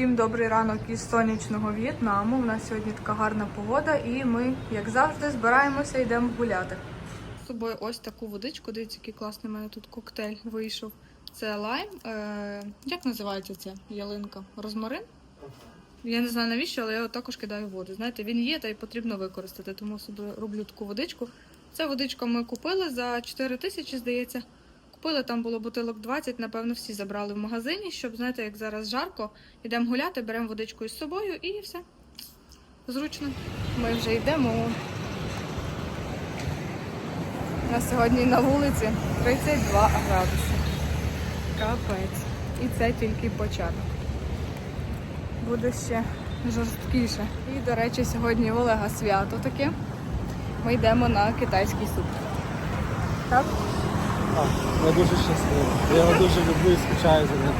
Всім добрий ранок із сонячного В'єтнаму. У нас сьогодні така гарна погода, і ми, як завжди, збираємося йдемо гуляти. З собою ось таку водичку. Дивіться, який класний у мене тут коктейль вийшов. Це лайм. Е, як називається ця ялинка? Розмарин? Я не знаю навіщо, але я також кидаю воду. Знаєте, він є та й потрібно використати, тому собі роблю таку водичку. Це водичку ми купили за 4 тисячі, здається. Купили там було бутилок 20, напевно, всі забрали в магазині, щоб, знаєте, як зараз жарко, йдемо гуляти, беремо водичку із собою і все. Зручно. Ми вже йдемо. У нас сьогодні на вулиці 32 градуси. Капець. І це тільки початок. Буде ще жорсткіше. І, до речі, сьогодні в Олега свято таке. Ми йдемо на китайський суп. Так? Я дуже щасливий. Я його дуже люблю і скучаю за ним.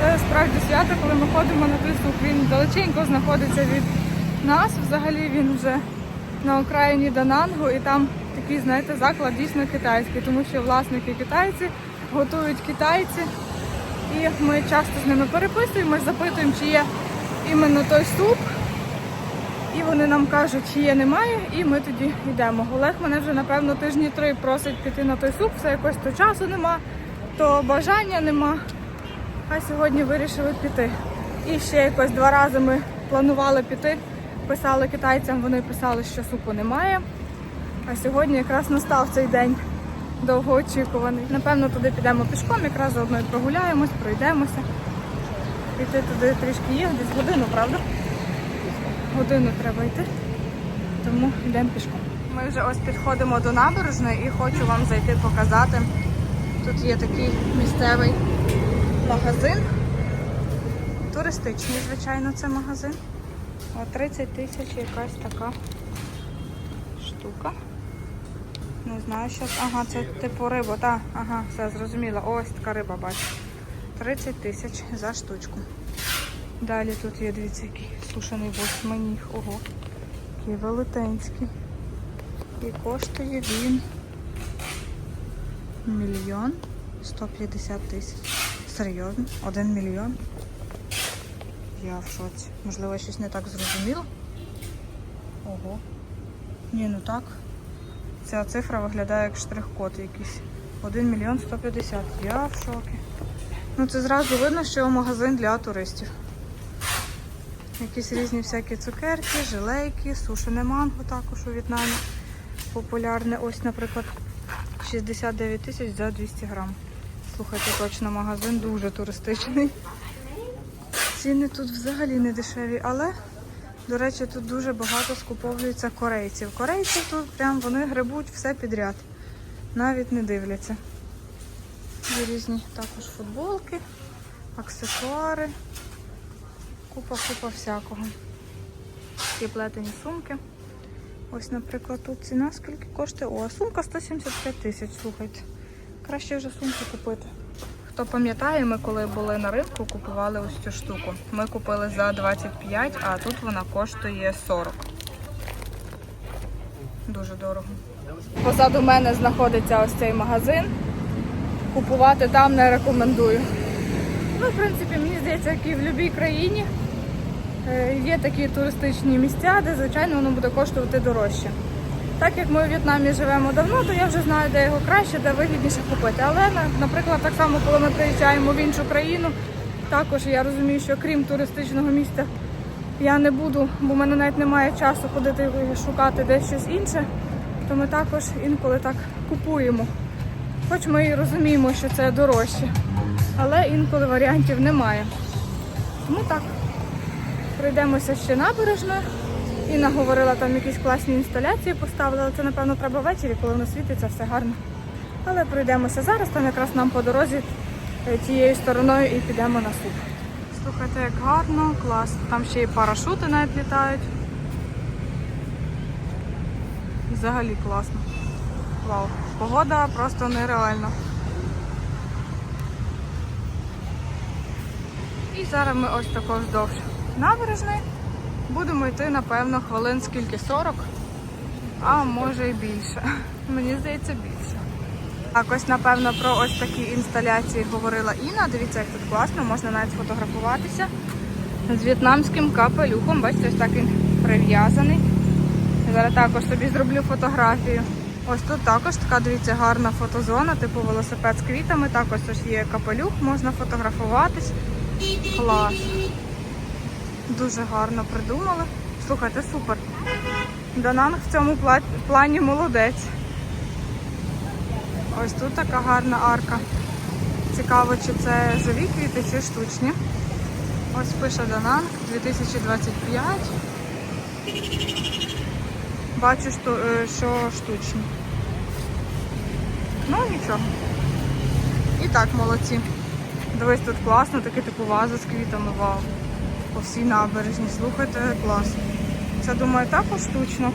Це справді свято, коли ми ходимо на суп. Він далеченько знаходиться від нас. Взагалі він вже на окраїні Данангу, і там такий, знаєте, заклад дійсно китайський, тому що власники китайці готують китайці. І ми часто з ними переписуємось, запитуємо, чи є іменно той суп. І вони нам кажуть, чи є, немає, і ми тоді йдемо. Олег мене вже напевно тижні три просить піти на той суп, все якось то часу нема, то бажання нема. А сьогодні вирішили піти. І ще якось два рази ми планували піти. Писали китайцям, вони писали, що супу немає. А сьогодні якраз настав цей день довгоочікуваний. Напевно, туди підемо пішком, якраз заодно і прогуляємось, пройдемося. Піти туди трішки є, десь годину, правда? Годину треба йти, тому йдемо пішком. Ми вже ось підходимо до набережної і хочу вам зайти показати. Тут є такий місцевий магазин. Туристичний, звичайно, це магазин. О, 30 тисяч якась така штука. Не знаю, що. Ага, це типу риба, так, ага, все зрозуміло. Ось така риба, бачу. 30 тисяч за штучку. Далі тут є, дивіться, який сушений восьминіг. Ого. Який велетенський. І коштує він мільйон 150 тисяч. Серйозно? Один мільйон? Я в шоці. Можливо, я щось не так зрозуміла? Ого. Ні, ну так. Ця цифра виглядає як штрих-код якийсь. 1 мільйон 150. Я в шокі. Ну це зразу видно, що магазин для туристів. Якісь різні всякі цукерки, жилейки, сушене манго також у В'єтнамі. Популярне. Ось, наприклад, 69 тисяч за 200 грам. Слухайте, точно магазин дуже туристичний. Ціни тут взагалі не дешеві, але, до речі, тут дуже багато скуповується корейців. Корейці тут прям вони грибуть все підряд. Навіть не дивляться. Є різні також футболки, аксесуари, купа-купа всякого. Такі плетені сумки. Ось, наприклад, тут ціна скільки коштує? О, сумка 175 тисяч, слухайте. Краще вже сумку купити. Хто пам'ятає, ми коли були на ринку, купували ось цю штуку. Ми купили за 25, а тут вона коштує 40. Дуже дорого. Позаду мене знаходиться ось цей магазин. Купувати там не рекомендую. Ну, в принципі, мені здається, як і в будь-якій країні є такі туристичні місця, де, звичайно, воно буде коштувати дорожче. Так як ми у В'єтнамі живемо давно, то я вже знаю, де його краще, де вигідніше купити. Але, наприклад, так само, коли ми приїжджаємо в іншу країну, також я розумію, що крім туристичного місця я не буду, бо в мене навіть немає часу ходити шукати десь щось інше, то ми також інколи так купуємо. Хоч ми і розуміємо, що це дорожче, але інколи варіантів немає. Тому так, пройдемося ще набережною. Інна говорила, там якісь класні інсталяції поставили, але це, напевно, треба ввечері, коли воно світиться, все гарно. Але пройдемося зараз, там якраз нам по дорозі е, тією стороною і підемо на суп. Слухайте, як гарно, клас. Там ще і парашути навіть літають. Взагалі класно. Вау. Погода просто нереальна. І зараз ми ось також вздовж набережної. Будемо йти, напевно, хвилин скільки 40, а може і більше. Мені здається, більше. Так, ось напевно про ось такі інсталяції говорила Інна. Дивіться, як тут класно, можна навіть фотографуватися з в'єтнамським капелюхом. Бачите, ось так він прив'язаний. Зараз також собі зроблю фотографію. Ось тут також така, дивіться, гарна фотозона, типу велосипед з квітами. Також ось є капелюх, можна фотографуватись. Клас. Дуже гарно придумали. Слухайте, супер. Дананг в цьому плані молодець. Ось тут така гарна арка. Цікаво, чи це живі квіти, чи штучні. Ось пише Дананг 2025. Бачу, що, е, що штучні. Ну нічого. І так, молодці. Дивись, тут класно, таке типу ваза з квітами, вау. По всій набережні. Слухайте, клас. Це думаю також штучно.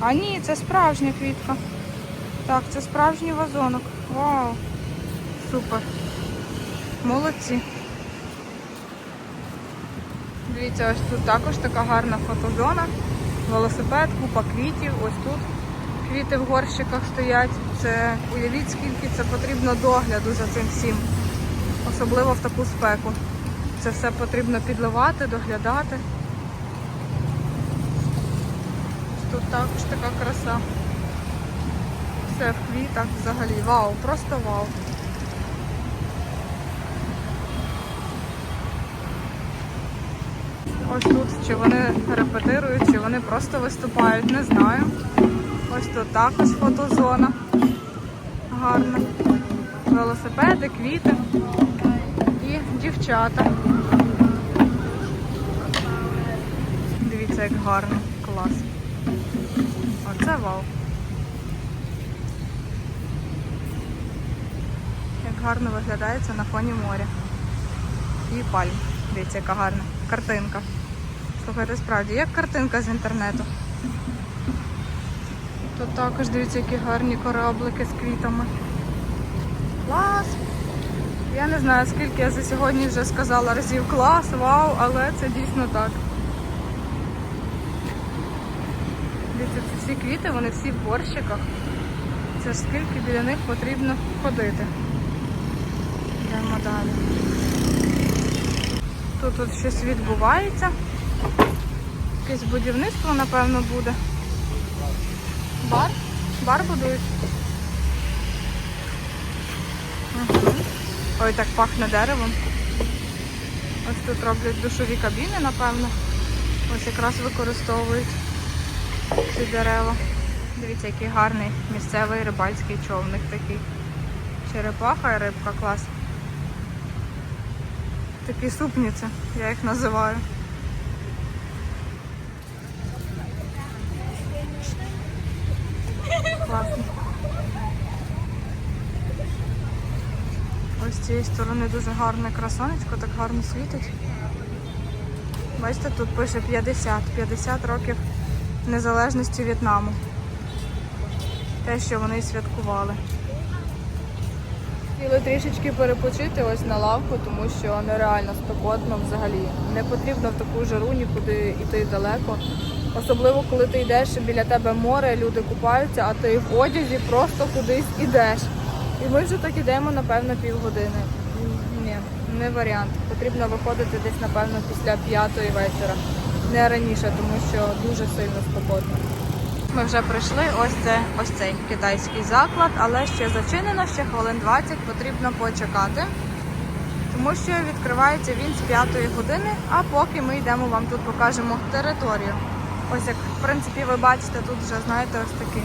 А ні, це справжня квітка. Так, це справжній вазонок. Вау. Супер. Молодці. Дивіться, ось тут також така гарна фотозона. Велосипед, купа квітів. Ось тут квіти в горщиках стоять. Це уявіть, скільки це потрібно догляду за цим всім. Особливо в таку спеку. Це все потрібно підливати, доглядати. Тут також така краса. Все в квітах взагалі. Вау, просто вау. Ось тут, чи вони репетирують, чи вони просто виступають, не знаю. Ось тут також фотозона. Гарна. Велосипеди, квіти дівчата. Дивіться, як гарно. Клас. Оце вау. Як гарно виглядає це на фоні моря. І пальм. Дивіться, яка гарна картинка. Слухайте, справді, як картинка з інтернету. Тут також дивіться, які гарні кораблики з квітами. Клас! Я не знаю, скільки я за сьогодні вже сказала разів клас, вау, але це дійсно так. Дивіться, ці всі квіти, вони всі в горщиках. Це ж скільки біля них потрібно ходити. Йдемо далі. Тут от щось відбувається. Якесь будівництво, напевно, буде. Бар? Бар будують. Угу. Ой, так пахне деревом. Ось тут роблять душові кабіни, напевно. Ось якраз використовують ці дерева. Дивіться, який гарний місцевий рибальський човник такий. Черепаха і рибка клас. Такі супниці, я їх називаю. Класно. Ось з цієї сторони дуже гарне красонечко, так гарно світить. Бачите, тут пише 50, 50 років незалежності В'єтнаму. Те, що вони святкували. Хотіли трішечки перепочити ось на лавку, тому що нереально спекотно взагалі. Не потрібно в таку жару нікуди йти далеко. Особливо, коли ти йдеш біля тебе море, люди купаються, а ти в одязі просто кудись ідеш. І ми вже так ідемо, напевно, півгодини. Ні, не варіант. Потрібно виходити десь, напевно, після п'ятої вечора. Не раніше, тому що дуже сильно спекотно. Ми вже прийшли, ось це ось цей китайський заклад, але ще зачинено, ще хвилин 20 потрібно почекати, тому що відкривається він з 5 години, а поки ми йдемо, вам тут покажемо територію. Ось як в принципі ви бачите, тут вже знаєте ось такий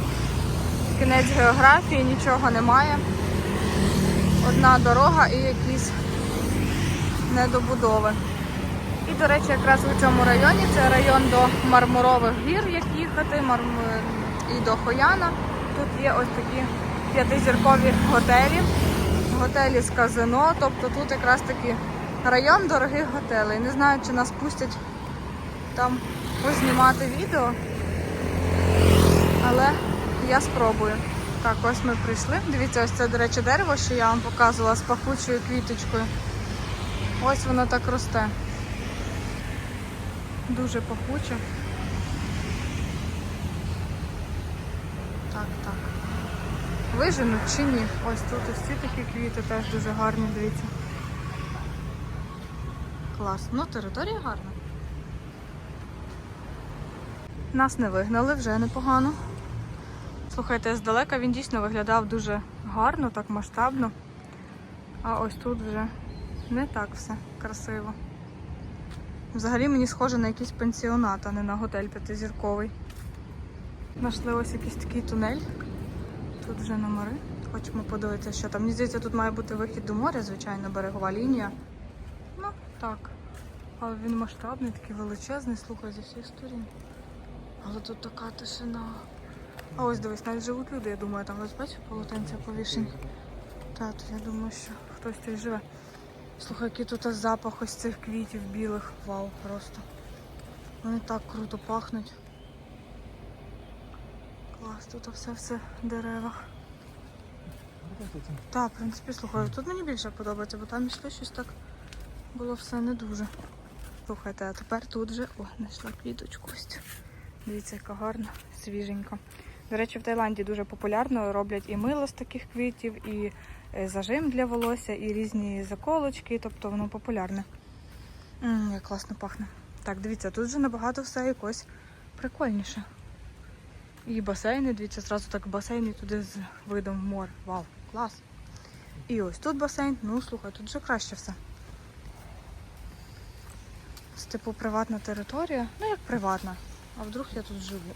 кінець географії, нічого немає. Одна дорога і якісь недобудови. І, до речі, якраз у цьому районі це район до Мармурових гір, як їхати, і до Хояна. Тут є ось такі п'ятизіркові готелі, готелі з казино. Тобто тут якраз таки район дорогих готелей. Не знаю, чи нас пустять там познімати відео, але я спробую. Так, ось ми прийшли. Дивіться, ось це, до речі, дерево, що я вам показувала з пахучою квіточкою. Ось воно так росте. Дуже пахуче. Так, так. виженуть чи ні. Ось тут ось ці такі квіти теж дуже гарні, дивіться. Клас. Ну, територія гарна. Нас не вигнали, вже непогано. Слухайте, здалека він дійсно виглядав дуже гарно, так масштабно. А ось тут вже не так все красиво. Взагалі мені схоже на якийсь пенсіонат, а не на готель п'ятизірковий. Знайшли ось якийсь такий тунель. Тут вже номери. Хочемо подивитися, що там. Мені здається, тут має бути вихід до моря, звичайно, берегова лінія. Ну, так. Але він масштабний, такий величезний, слухай, зі всіх сторін. Але тут така тишина. А ось дивись, навіть живуть люди, я думаю, там ось бачиш полотенця повішені. Так, то я думаю, що хтось тут живе. Слухай, який тут запах ось цих квітів білих. Вау, просто. Вони так круто пахнуть. Клас, тут все все в деревах. Так, в принципі, слухай, тут мені більше подобається, бо там йшли щось так було все не дуже. Слухайте, а тепер тут вже... О, знайшла квіточку ось. Дивіться, яка гарна, свіженька. До речі, в Таїланді дуже популярно роблять і мило з таких квітів, і е, зажим для волосся, і різні заколочки, тобто воно популярне. М, як класно пахне. Так, дивіться, тут вже набагато все якось прикольніше. І басейни, дивіться, зразу так басейн і туди з видом в море. Вау, клас. І ось тут басейн, ну слухай, тут вже краще все. Це типу приватна територія. Ну як приватна, а вдруг я тут живу.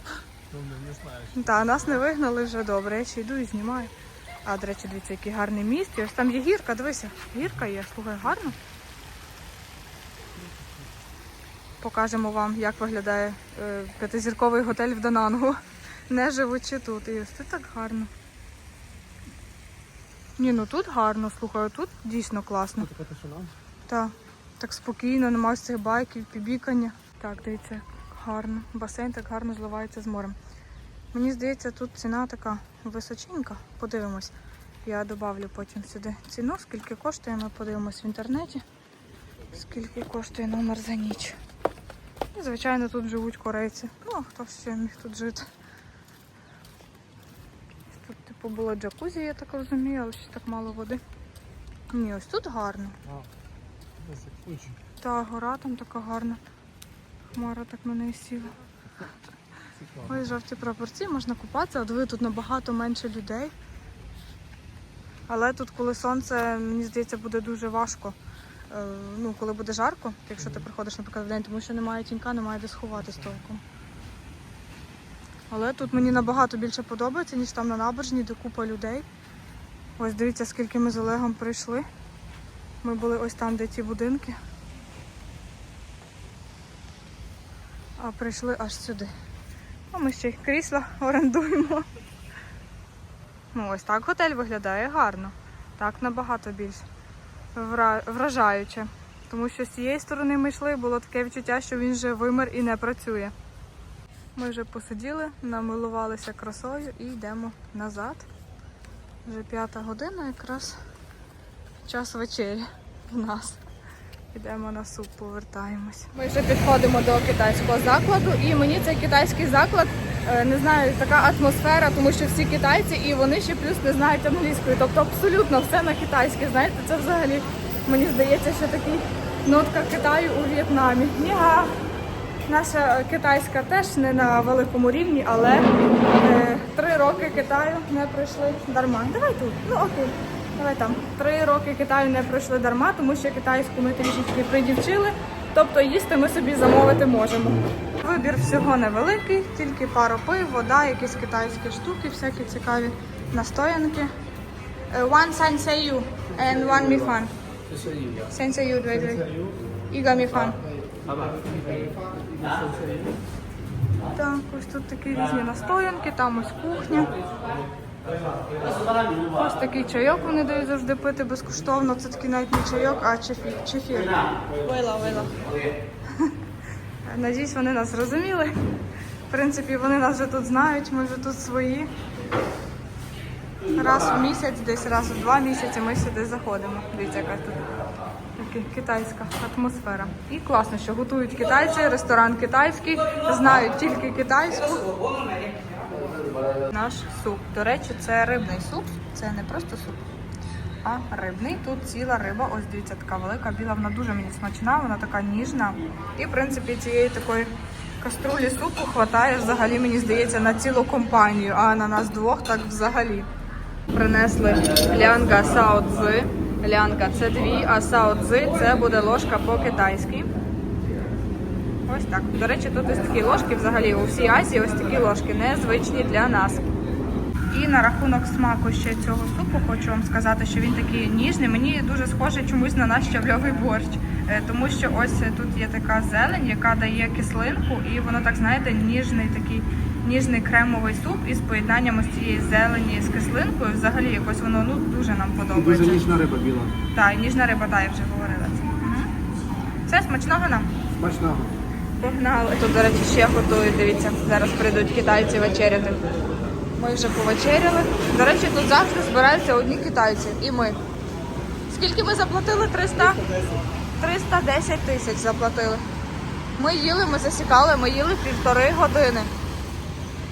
Не знаю. Так, нас не вигнали вже добре. Я ще йду і знімаю. А, до речі, дивіться, який гарний міст. І ось там є гірка, дивися, гірка є, слухай, гарно. Покажемо вам, як виглядає е, п'ятизірковий готель в Данангу, не живучи тут. І ось тут так гарно. Ні, ну тут гарно, слухай, тут дійсно класно. Тут така тишина. Так, так спокійно, немає цих байків, пібікання. Так, дивіться, гарно. Басейн так гарно зливається з морем. Мені здається, тут ціна така височенька. Подивимось. Я додавлю потім сюди ціну, скільки коштує, ми подивимось в інтернеті. Скільки коштує номер за ніч. І, звичайно, тут живуть корейці. Ну, а хто ще міг тут жити. Тут, типу, було джакузі, я так розумію, але ще так мало води. Ні, ось тут гарно. Та гора там така гарна. Хмара так на неї сіла. Ой, жовті прапорці, можна купатися, а диви, тут набагато менше людей. Але тут, коли сонце, мені здається, буде дуже важко. Е, Ну, коли буде жарко, якщо ти приходиш, наприклад, в день, тому що немає тінька, немає де сховатись толком. Але тут мені набагато більше подобається, ніж там на набережні, де купа людей. Ось дивіться, скільки ми з Олегом прийшли. Ми були ось там, де ті будинки. А прийшли аж сюди. А ми ще й крісла орендуємо. Ну, ось так готель виглядає гарно. Так набагато більш вражаюче. Тому що з цієї сторони ми йшли, було таке відчуття, що він вже вимер і не працює. Ми вже посиділи, намилувалися красою і йдемо назад. Вже п'ята година, якраз час вечері в нас. Йдемо на суп, повертаємось. Ми вже підходимо до китайського закладу, і мені цей китайський заклад е, не знаю, така атмосфера, тому що всі китайці і вони ще плюс не знають англійської. Тобто абсолютно все на китайській. Знаєте, це взагалі мені здається, що такий нотка Китаю у В'єтнамі. Ніга. Наша китайська теж не на великому рівні, але е, три роки Китаю не пройшли дарма. Давай тут, ну окей. Давай там. Три роки Китаю не пройшли дарма, тому що китайську ми трішечки придівчили, тобто їсти ми собі замовити можемо. Вибір всього невеликий, тільки пару пив, вода, якісь китайські штуки, всякі цікаві настоянки. Е, One senseiyu and one mifan. Senseiyu, давай, давай. Іга міфан. Так, ось тут такі різні настоянки, там ось кухня. Ось такий чайок вони дають завжди пити безкоштовно. Це такий навіть не чайок, а чефір. чефір. Вила, вила. Надіюсь, вони нас зрозуміли. В принципі, вони нас вже тут знають, ми вже тут свої. Раз в місяць, десь раз в два місяці ми сюди заходимо. Дивіться, яка тут китайська атмосфера. І класно, що готують китайці, ресторан китайський, знають тільки китайську. Наш суп. До речі, це рибний суп. Це не просто суп, а рибний. Тут ціла риба. Ось дивіться, така велика біла. Вона дуже мені смачна, вона така ніжна. І в принципі цієї такої каструлі супу хватає взагалі, мені здається, на цілу компанію, а на нас двох так взагалі. Принесли лянга сао-цзи. Лянга це дві, а сао-цзи це буде ложка по-китайськи. Ось так. До речі, тут ось такі ложки взагалі у всій Азії ось такі ложки незвичні для нас. І на рахунок смаку ще цього супу хочу вам сказати, що він такий ніжний. Мені дуже схоже чомусь на наш щавльовий борщ, Е, тому що ось тут є така зелень, яка дає кислинку, і воно так знаєте, ніжний такий ніжний кремовий суп із поєднанням ось цієї зелені з кислинкою. Взагалі якось воно ну дуже нам подобається. Дуже ніжна риба біла. Так, ніжна риба, та я вже говорила це. Мгм. Все, смачного нам. Смачного. Погнали. Тут, до речі, ще готують. Дивіться, зараз прийдуть китайці вечеряти. Ми вже повечеряли. До речі, тут завжди збираються одні китайці. І ми. Скільки ми заплатили? 300? 310 тисяч заплатили. Ми їли, ми засікали, ми їли півтори години.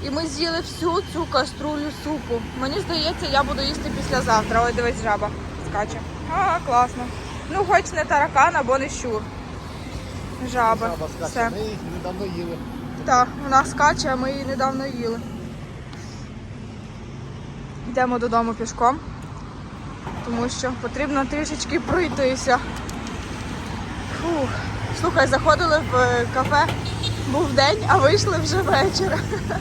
І ми з'їли всю цю каструлю супу. Мені здається, я буду їсти післязавтра. Ой, дивись, жаба скаче. А, класно. Ну, хоч не таракан або не щур. Жаба. Все. Ми їх недавно їли. Так, вона скаче, а ми її недавно їли. Йдемо додому пішком, тому що потрібно трішечки пройтися. Фух. Слухай, заходили в е, кафе, був день, а вийшли вже вечір.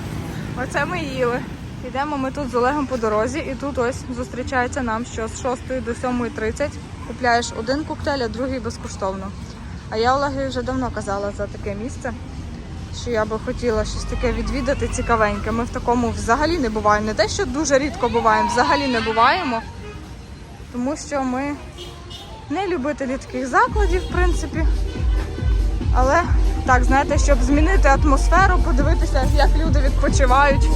Оце ми їли. Йдемо ми тут з Олегом по дорозі, і тут ось зустрічається нам, що з 6 до 7.30 купляєш один коктейль, а другий безкоштовно. А я Олегові вже давно казала за таке місце що я би хотіла щось таке відвідати цікавеньке. Ми в такому взагалі не буваємо. Не те, що дуже рідко буваємо, взагалі не буваємо. Тому що ми не любителі таких закладів, в принципі. Але так, знаєте, щоб змінити атмосферу, подивитися, як люди відпочивають,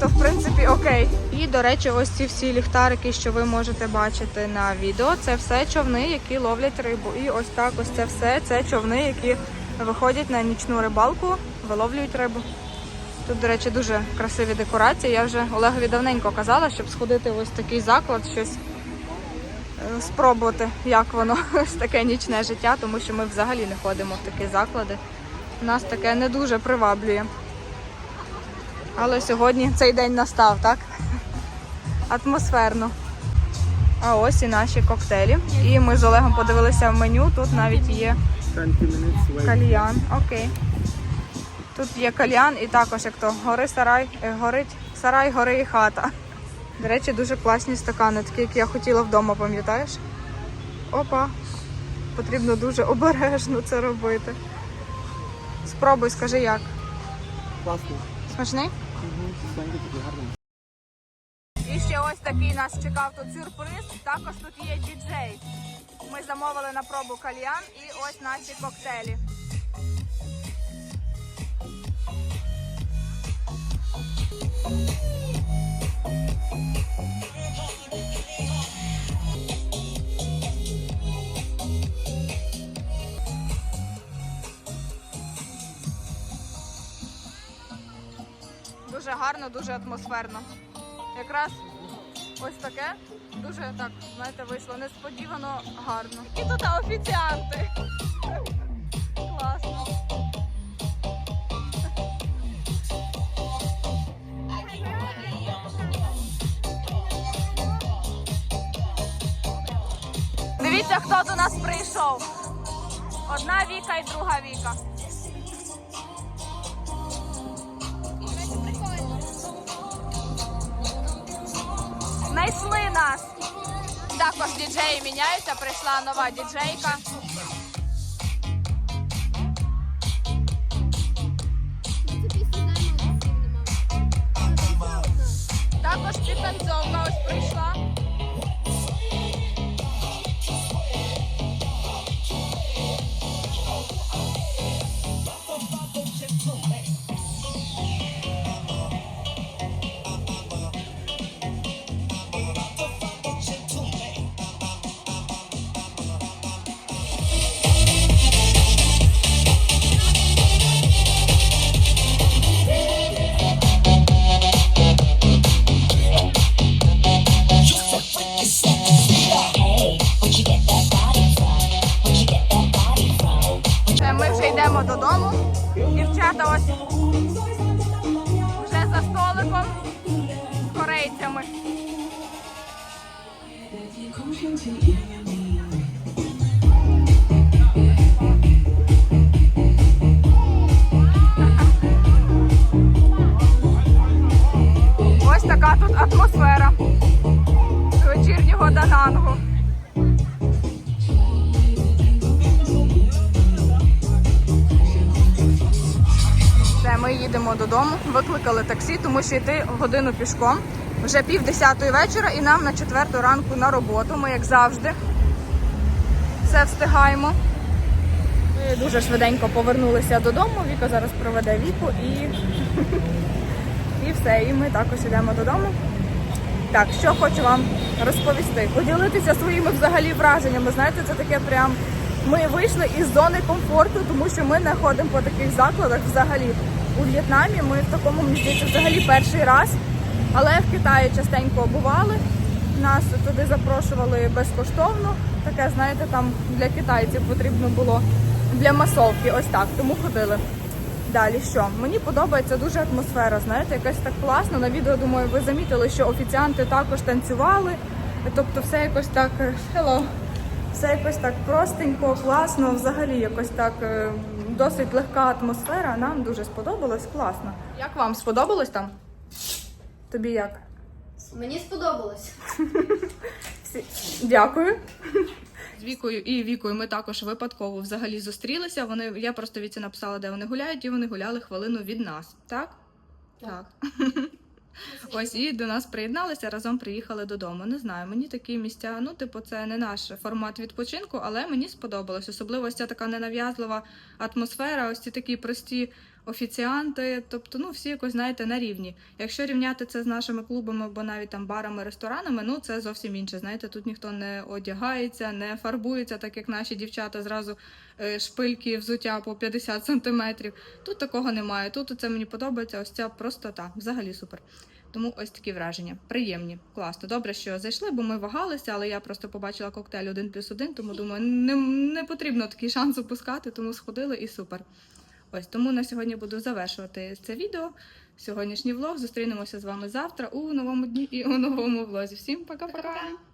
то в принципі окей. І, до речі, ось ці всі ліхтарики, що ви можете бачити на відео, це все човни, які ловлять рибу. І ось так, ось це все це човни, які виходять на нічну рибалку, виловлюють рибу. Тут, до речі, дуже красиві декорації. Я вже Олегові давненько казала, щоб сходити в ось такий заклад, щось е, спробувати, як воно таке нічне життя, тому що ми взагалі не ходимо в такі заклади. Нас таке не дуже приваблює. Але сьогодні цей день настав, так? Атмосферно. А ось і наші коктейлі. І ми з Олегом подивилися в меню. Тут навіть є 20 кальян. Окей. Тут є кальян і також як то гори сарай, е, горить сарай, гори і хата. До речі, дуже класні стакани, такі, як я хотіла вдома, пам'ятаєш? Опа. Потрібно дуже обережно це робити. Спробуй, скажи як. Класно. Смачний? І ще ось такий нас чекав тут сюрприз. Також тут є діджей. Ми замовили на пробу кальян і ось наші коктейлі. Гарно, дуже атмосферно. Якраз ось таке. Дуже так, знаєте, вийшло несподівано гарно. І тут офіціанти. Класно. Дивіться, хто до нас прийшов. Одна Віка і друга Віка. Знайшли нас. Також діджеї міняються, прийшла нова діджейка. Також підтанцовка ось прийшла. Ми їдемо додому, викликали таксі, тому що йти годину пішком. Вже пів десятої вечора і нам на четверту ранку на роботу. Ми, як завжди, все встигаємо. Ми дуже швиденько повернулися додому. Віка зараз проведе віку і, і все. І ми також йдемо додому. Так, що хочу вам розповісти. Поділитися своїми взагалі враженнями. Знаєте, це таке прям. Ми вийшли із зони комфорту, тому що ми не ходимо по таких закладах взагалі. У В'єтнамі ми в такому мені взагалі перший раз. Але в Китаї частенько бували. Нас туди запрошували безкоштовно. Таке, знаєте, там для китайців потрібно було для масовки. Ось так. Тому ходили. Далі що? Мені подобається дуже атмосфера, знаєте, якась так класно. На відео, думаю, ви замітили, що офіціанти також танцювали. Тобто все якось так е, hello. Все якось так простенько, класно, взагалі якось так е, досить легка атмосфера. Нам дуже сподобалось, класно. Як вам сподобалось там? Тобі як? Мені сподобалось. Дякую. З Вікою і Вікою ми також випадково взагалі зустрілися. Вони я просто Віці написала, де вони гуляють, і вони гуляли хвилину від нас. Так? Так. Ось і до нас приєдналися, разом приїхали додому. Не знаю, мені такі місця, ну, типу, це не наш формат відпочинку, але мені сподобалось. Особливо ось ця така ненав'язлива атмосфера, ось ці такі прості офіціанти. Тобто, ну, всі якось, знаєте, на рівні. Якщо рівняти це з нашими клубами або навіть там барами, ресторанами, ну це зовсім інше. Знаєте, тут ніхто не одягається, не фарбується, так як наші дівчата зразу е, шпильки взуття по 50 сантиметрів. Тут такого немає. Тут це мені подобається. Ось ця простота. Взагалі супер. Тому ось такі враження. Приємні, класно. Добре, що зайшли, бо ми вагалися, але я просто побачила коктейль 1 плюс 1, тому думаю, не, не потрібно такий шанс упускати, тому сходили і супер. Ось тому на сьогодні буду завершувати це відео. Сьогоднішній влог. Зустрінемося з вами завтра у новому дні і у новому влозі. Всім пока-пока!